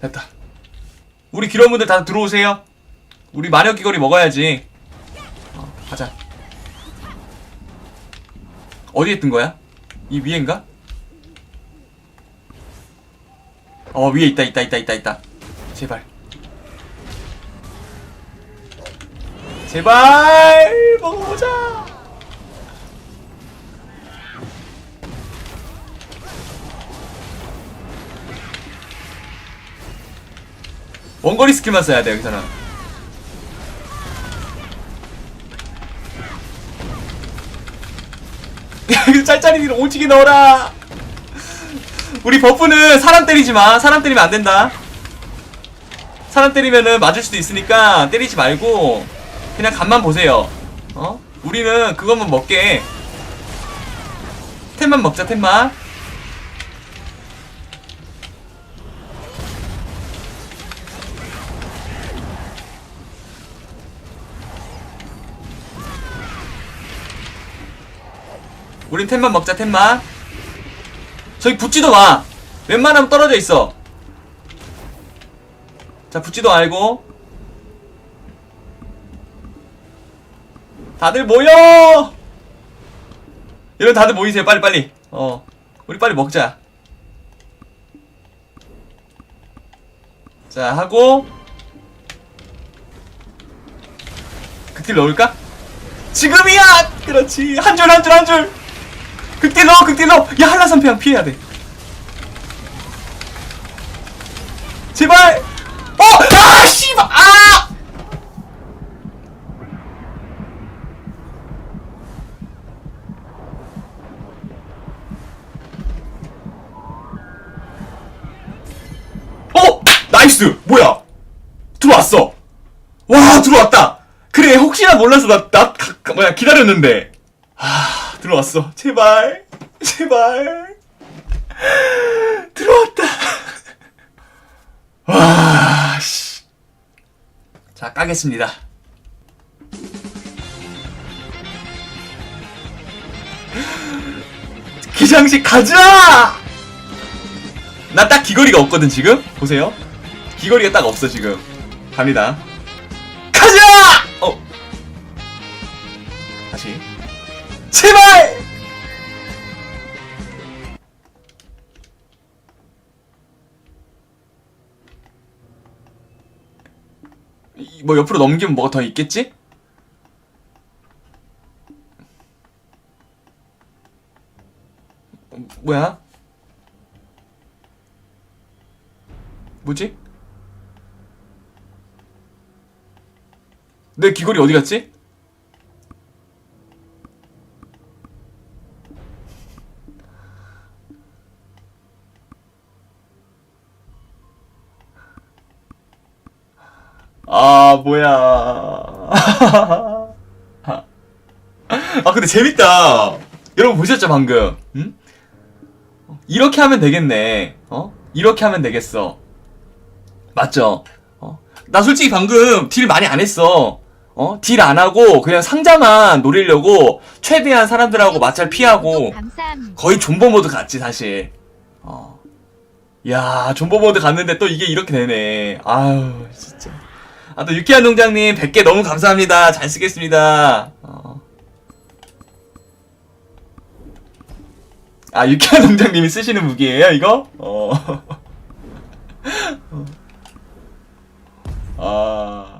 됐다. 우리 기러분들 다 들어오세요. 우리 마녀 귀걸이 먹어야지. 어, 가자. 어디에 뜬 거야? 이 위엔가? 어 위에 있다 있다 있다 있다 있다. 제발. 제발 먹어보자. 원거리 스킬만 써야 돼 여기서는. 여기서 짤짤이를 오지게 넣어라. 우리 버프는 사람 때리지 마. 사람 때리면 안 된다. 사람 때리면은 맞을 수도 있으니까 때리지 말고 그냥 간만 보세요. 어? 우리는 그것만 먹게. 템만 먹자 템만. 우린 템만 먹자 템만. 저기 붙지도 마. 웬만하면 떨어져 있어. 자 붙지도 말고. 다들 모여! 이런 다들 모이세요 빨리 빨리. 어, 우리 빨리 먹자. 자 하고 극딜 넣을까? 지금이야! 그렇지 한 줄 한 줄 한줄 극딜 넣어 극딜 넣어 야 한라산 폐양 피해야 돼 제발 어! 아 씨발 아! 어! 나이스! 뭐야? 들어왔어! 와, 들어왔다! 그래, 혹시나 몰라서 나, 나, 가- 뭐야, 기다렸는데. 아, 들어왔어. 제발. 제발. 들어왔다. 와, 씨. 자, 까겠습니다. 기장식 가자! 나 딱 귀걸이가 없거든 지금 보세요 귀걸이가 딱 없어 지금 갑니다 가자 어 다시 제발 이- 뭐 옆으로 넘기면 뭐가 더 있겠지? 어, 뭐야? 뭐지? 내 귀걸이 어디 갔지? 아 뭐야 아 근데 재밌다 여러분 보셨죠 방금 응? 이렇게 하면 되겠네 어? 이렇게 하면 되겠어 맞죠? 어? 나 솔직히 방금 딜 많이 안 했어. 어? 딜 안 하고 그냥 상자만 노리려고 최대한 사람들하고 마찰 피하고. 거의 존버 모드 갔지 사실. 어. 야 존버 모드 갔는데 또 이게 이렇게 되네. 아유 진짜. 아 또 유쾌한 농장님 100개 너무 감사합니다. 잘 쓰겠습니다. 어. 아 유쾌한 농장님이 쓰시는 무기예요 이거? 어. 아.